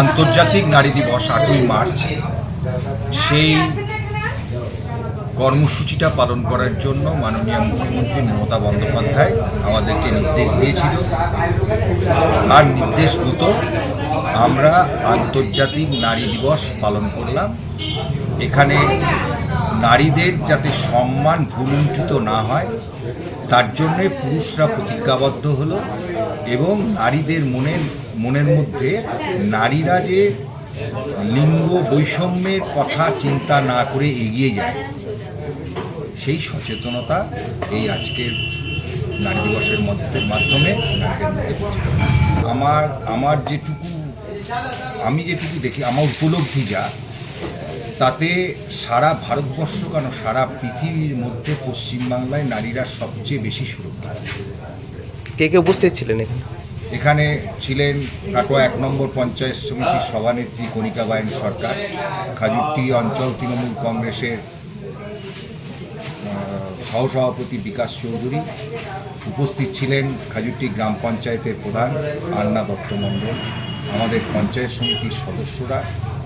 আন্তর্জাতিক নারী দিবস আটই মার্চ। সেই কর্মসূচিটা পালন করার জন্য মাননীয় মুখ্যমন্ত্রী মমতা বন্দ্যোপাধ্যায় আমাদেরকে নির্দেশ দিয়েছিল। আর নির্দেশ মতো আমরা আন্তর্জাতিক নারী দিবস পালন করলাম। এখানে নারীদের যাতে সম্মান ভুলুণ্ঠিত না হয়, তার জন্যে পুরুষরা প্রতিজ্ঞাবদ্ধ হলো এবং নারীদের মনের মনের মধ্যে নারীরা যে লিঙ্গ বৈষম্যের কথা চিন্তা না করে এগিয়ে যায়, সেই সচেতনতা এই আজকের নারী দিবসের মধ্যে, মাধ্যমে। আমার আমার যেটুকু, আমি যেটুকু দেখি, আমার উপলব্ধি যা তাতে সারা ভারতবর্ষ কেন সারা পৃথিবীর মধ্যে পশ্চিমবাংলায় নারীরা সবচেয়ে বেশি সুরক্ষিত? কে কে উপস্থিত ছিলেন এখানে? এখানে ছিলেন কাটোয়া এক নম্বর পঞ্চায়েত সমিতির সভানেত্রী কণিকা বায়ন সরকার খাজুরটি অঞ্চল তৃণমূল কংগ্রেসের সহসভাপতি বিকাশ চৌধুরী উপস্থিত ছিলেন খাজুরটি গ্রাম পঞ্চায়েতের প্রধান আন্না দত্ত মণ্ডল আমাদের পঞ্চায়েত সমিতির সদস্যরা